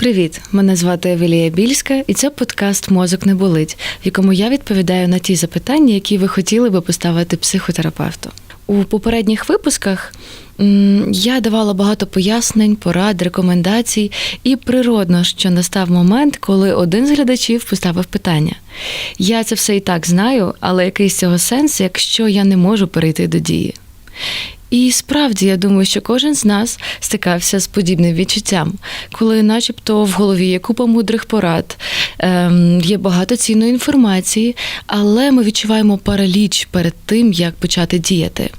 Привіт, мене звати Евелія Більська, і це подкаст Мозок не болить, в якому я відповідаю на ті запитання, які ви хотіли би поставити психотерапевту. У попередніх випусках я давала багато пояснень, порад, рекомендацій, і природно, що настав момент, коли один з глядачів поставив питання. Я це все і так знаю, але який з цього сенс, якщо я не можу перейти до дії? І справді я думаю, що кожен з нас стикався з подібним відчуттям, коли, начебто, в голові є купа мудрих порад, є багато цінної інформації, але ми відчуваємо параліч перед тим, як почати діяти.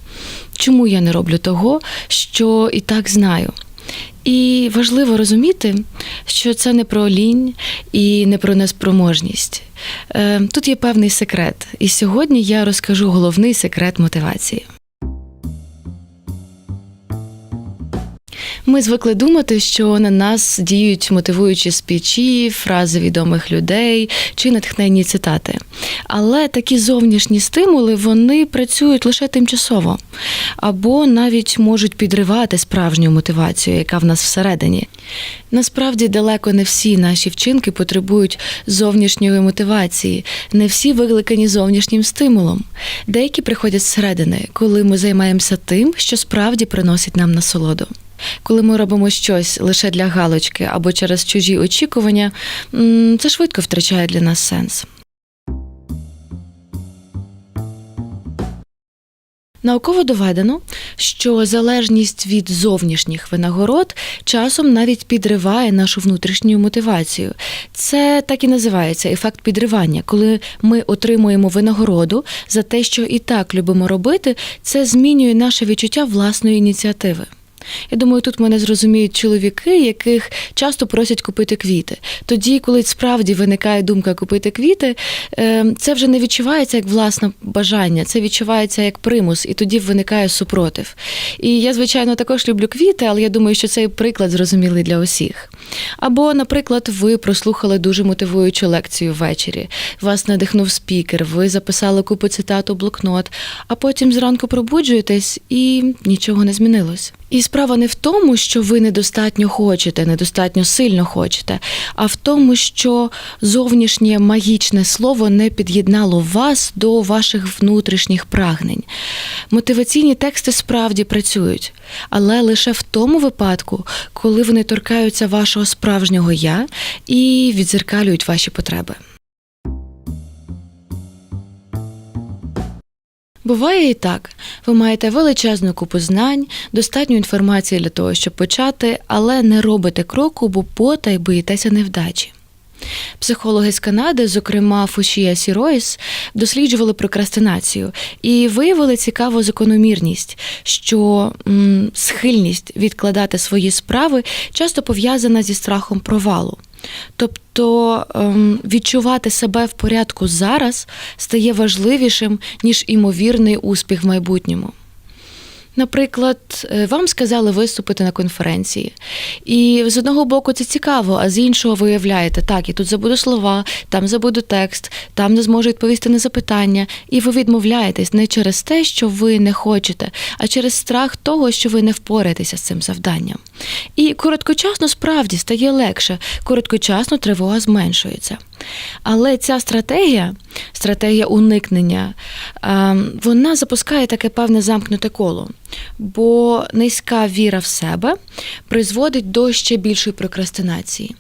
Чому я не роблю того, що і так знаю? І важливо розуміти, що це не про лінь і не про неспроможність. Ем, Тут є певний секрет, і сьогодні я розкажу головний секрет мотивації. Ми звикли думати, що на нас діють мотивуючі спічі, фрази відомих людей чи натхненні цитати. Але такі зовнішні стимули вони працюють лише тимчасово, або навіть можуть підривати справжню мотивацію, яка в нас всередині. Насправді далеко не всі наші вчинки потребують зовнішньої мотивації, не всі викликані зовнішнім стимулом. Деякі приходять зсередини, коли ми займаємося тим, що справді приносить нам насолоду. Коли ми робимо щось лише для галочки або через чужі очікування, це швидко втрачає для нас сенс. Науково доведено, що залежність від зовнішніх винагород часом навіть підриває нашу внутрішню мотивацію. Це так і називається ефект підривання. Коли ми отримуємо винагороду за те, що і так любимо робити, це змінює наше відчуття власної ініціативи. Я думаю, тут мене зрозуміють чоловіки, яких часто просять купити квіти. Тоді, коли справді виникає думка купити квіти, е, це вже не відчувається як власне бажання, це відчувається як примус, і тоді виникає супротив. І я, звичайно, також люблю квіти, але я думаю, що цей приклад зрозумілий для усіх. Або, наприклад, ви прослухали дуже мотивуючу лекцію ввечері, вас надихнув спікер, ви записали купу цитат у блокнот, а потім зранку пробуджуєтесь і нічого не змінилось. І справа не в тому, що ви недостатньо хочете, недостатньо сильно хочете, а в тому, що зовнішнє магічне слово не під'єднало вас до ваших внутрішніх прагнень. Мотиваційні тексти справді працюють, але лише в тому випадку, коли вони торкаються вашого справжнього я і відзеркалюють ваші потреби. Буває і так. Ви маєте величезну купу знань, достатньо інформації для того, щоб почати, але не робите кроку, бо потай боїтеся невдачі. Психологи з Канади, зокрема Фушія Сіройс, досліджували прокрастинацію і виявили цікаву закономірність, що м, схильність відкладати свої справи часто пов'язана зі страхом провалу. Тобто ем, відчувати себе в порядку зараз стає важливішим, ніж імовірний успіх в майбутньому. Наприклад, е, вам сказали виступити на конференції, і з одного боку це цікаво, а з іншого ви уявляєте, так, я тут забуду слова, там забуду текст, там не зможу відповісти на запитання, і ви відмовляєтесь не через те, що ви не хочете, а через страх того, що ви не впораєтеся з цим завданням. І короткочасно справді стає легше, короткочасно тривога зменшується. Але ця стратегія, стратегія уникнення, ем, вона запускає таке певне замкнуте коло. Бо низька віра в себе призводить до ще більшої прокрастинації.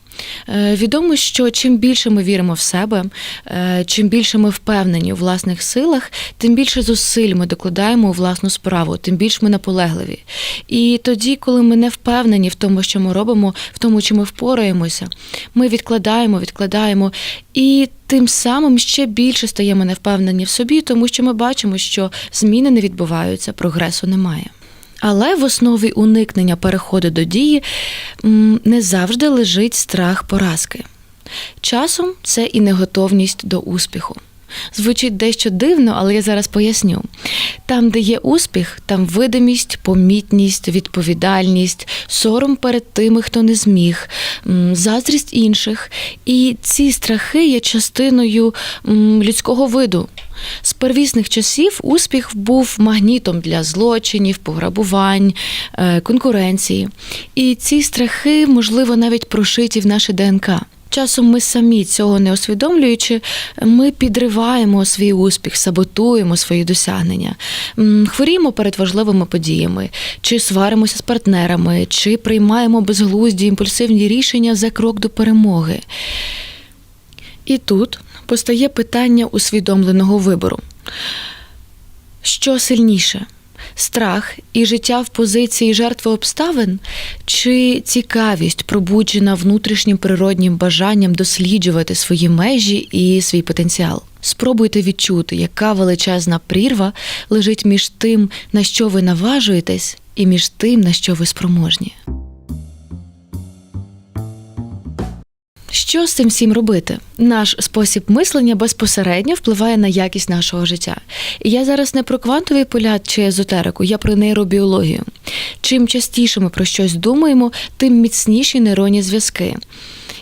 Е, Відомо, що чим більше ми віримо в себе, е, чим більше ми впевнені у власних силах, тим більше зусиль ми докладаємо у власну справу, тим більш ми наполегливі. І тоді, коли ми не впевнені в тому, що ми робимо, в тому, чи ми впораємося, ми відкладаємо, відкладаємо і тим самим ще більше стаємо невпевнені в собі, тому що ми бачимо, що зміни не відбуваються, прогресу немає. Але в основі уникнення переходу до дії не завжди лежить страх поразки. Часом це і неготовність до успіху. Звучить дещо дивно, але я зараз поясню. Там, де є успіх, там видимість, помітність, відповідальність, сором перед тими, хто не зміг, заздрість інших. І ці страхи є частиною людського виду. З первісних часів успіх був магнітом для злочинів, пограбувань, е, конкуренції. І ці страхи, можливо, навіть прошиті в наше ДНК. Часом ми самі цього не усвідомлюючи, ми підриваємо свій успіх, саботуємо свої досягнення, хворіємо перед важливими подіями, чи сваримося з партнерами, чи приймаємо безглузді імпульсивні рішення за крок до перемоги. І тут постає питання усвідомленого вибору. Що сильніше? Страх і життя в позиції жертви обставин, чи цікавість, пробуджена внутрішнім природнім бажанням досліджувати свої межі і свій потенціал? Спробуйте відчути, яка величезна прірва лежить між тим, на що ви наважуєтесь, і між тим, на що ви спроможні. Що з цим всім робити? Наш спосіб мислення безпосередньо впливає на якість нашого життя. І я зараз не про квантовий поля чи езотерику, я про нейробіологію. Чим частіше ми про щось думаємо, тим міцніші нейронні зв'язки.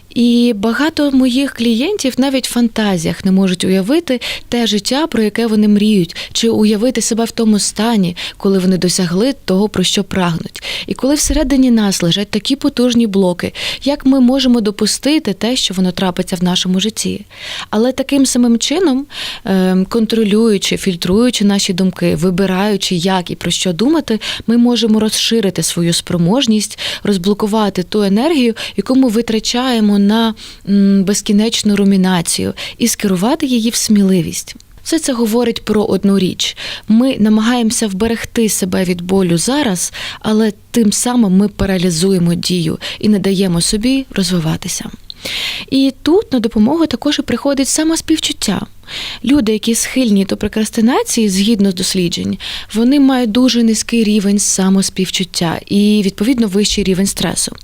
І багато моїх клієнтів навіть в фантазіях не можуть уявити те життя, про яке вони мріють, чи уявити себе в тому стані, коли вони досягли того, про що прагнуть. І коли всередині нас лежать такі потужні блоки, як ми можемо допустити те, що воно трапиться в нашому житті. Але таким самим чином, ем, контролюючи, фільтруючи наші думки, вибираючи, як і про що думати, ми можемо розширити свою спроможність, розблокувати ту енергію, яку ми витрачаємо на безкінечну румінацію, і скерувати її в сміливість. Все це говорить про одну річ: ми намагаємося вберегти себе від болю зараз, але тим самим ми паралізуємо дію і не даємо собі розвиватися. І тут на допомогу також і приходить самоспівчуття. Люди, які схильні до прокрастинації, згідно з досліджень, вони мають дуже низький рівень самоспівчуття і, відповідно, вищий рівень стресу.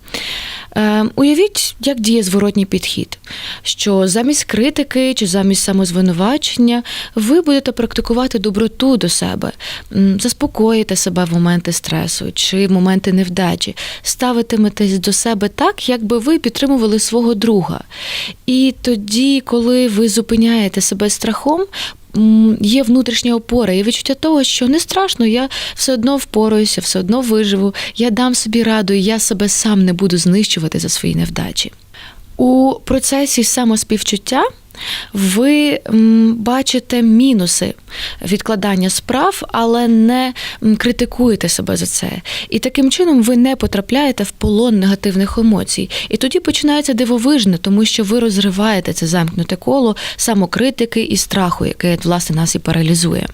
Е, уявіть, як діє зворотній підхід, що замість критики чи замість самозвинувачення ви будете практикувати доброту до себе, заспокоїте себе в моменти стресу чи в моменти невдачі, ставитиметесь до себе так, якби ви підтримували свого друга. І тоді, коли ви зупиняєте себе страхом, є внутрішня опора, є відчуття того, що не страшно, я все одно впораюся, все одно виживу, я дам собі раду, і я себе сам не буду знищувати за свої невдачі. У процесі самоспівчуття ви бачите мінуси відкладання справ, але не критикуєте себе за це. І таким чином ви не потрапляєте в полон негативних емоцій. І тоді починається дивовижне, тому що ви розриваєте це замкнуте коло самокритики і страху, яке власне нас і паралізує.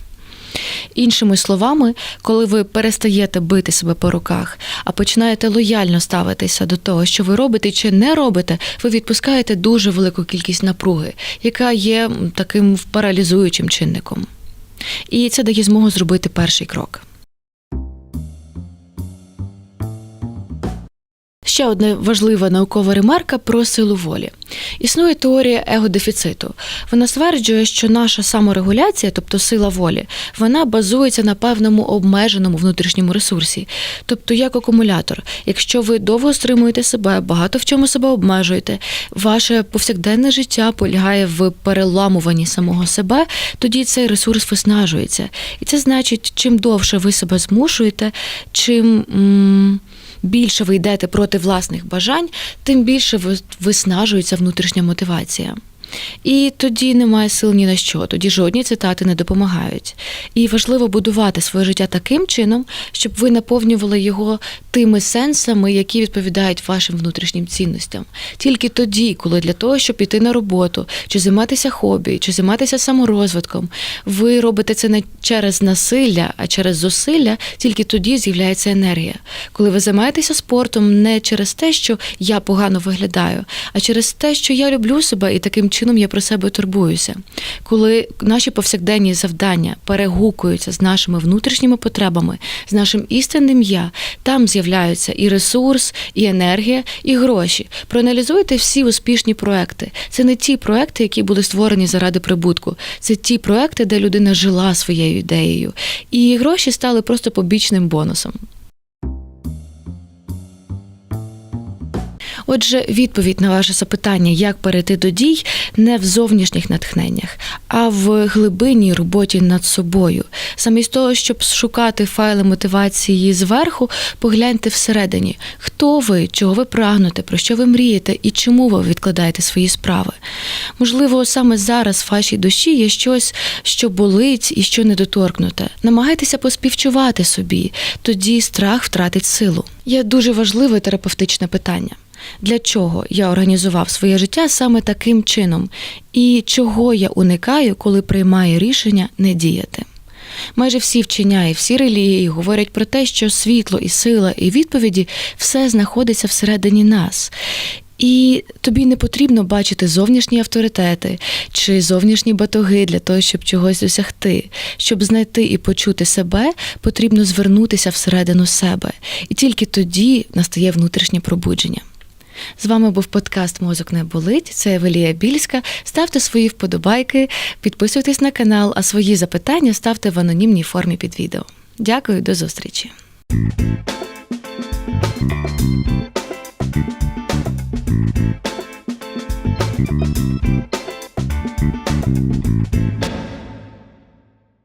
Іншими словами, коли ви перестаєте бити себе по руках, а починаєте лояльно ставитися до того, що ви робите чи не робите, ви відпускаєте дуже велику кількість напруги, яка є таким паралізуючим чинником. І це дає змогу зробити перший крок. Ще одна важлива наукова ремарка про силу волі. Існує теорія егодефіциту. Вона стверджує, що наша саморегуляція, тобто сила волі, вона базується на певному обмеженому внутрішньому ресурсі, тобто як акумулятор. Якщо ви довго стримуєте себе, багато в чому себе обмежуєте, ваше повсякденне життя полягає в переламуванні самого себе, тоді цей ресурс виснажується. І це значить, чим довше ви себе змушуєте, чим. м, більше ви йдете проти власних бажань, тим більше ви- виснажується внутрішня мотивація. І тоді немає сил ні на що, тоді жодні цитати не допомагають. І важливо будувати своє життя таким чином, щоб ви наповнювали його тими сенсами, які відповідають вашим внутрішнім цінностям. Тільки тоді, коли для того, щоб піти на роботу, чи займатися хобі, чи займатися саморозвитком, ви робите це не через насилля, а через зусилля, тільки тоді з'являється енергія. Коли ви займаєтеся спортом не через те, що я погано виглядаю, а через те, що я люблю себе і таким чином чином я про себе турбуюся. Коли наші повсякденні завдання перегукуються з нашими внутрішніми потребами, з нашим істинним я, там з'являються і ресурс, і енергія, і гроші. Проаналізуйте всі успішні проекти. Це не ті проекти, які були створені заради прибутку. Це ті проекти, де людина жила своєю ідеєю, і гроші стали просто побічним бонусом. Отже, відповідь на ваше запитання, як перейти до дій, не в зовнішніх натхненнях, а в глибинній роботі над собою. Замість того, щоб шукати файли мотивації зверху, погляньте всередині, хто ви, чого ви прагнете, про що ви мрієте і чому ви відкладаєте свої справи. Можливо, саме зараз в вашій душі є щось, що болить і що недоторкнуте. Намагайтеся поспівчувати собі, тоді страх втратить силу. Є дуже важливе терапевтичне питання. Для чого я організував своє життя саме таким чином, і чого я уникаю, коли приймаю рішення не діяти? Майже всі вчення і всі релігії говорять про те, що світло і сила і відповіді все знаходиться всередині нас. І тобі не потрібно бачити зовнішні авторитети чи зовнішні батоги для того, щоб чогось досягти. Щоб знайти і почути себе, потрібно звернутися всередину себе. І тільки тоді настає внутрішнє пробудження. З вами був подкаст Мозок не болить. Це Евелія Більська. Ставте свої вподобайки, підписуйтесь на канал, а свої запитання ставте в анонімній формі під відео. Дякую, до зустрічі.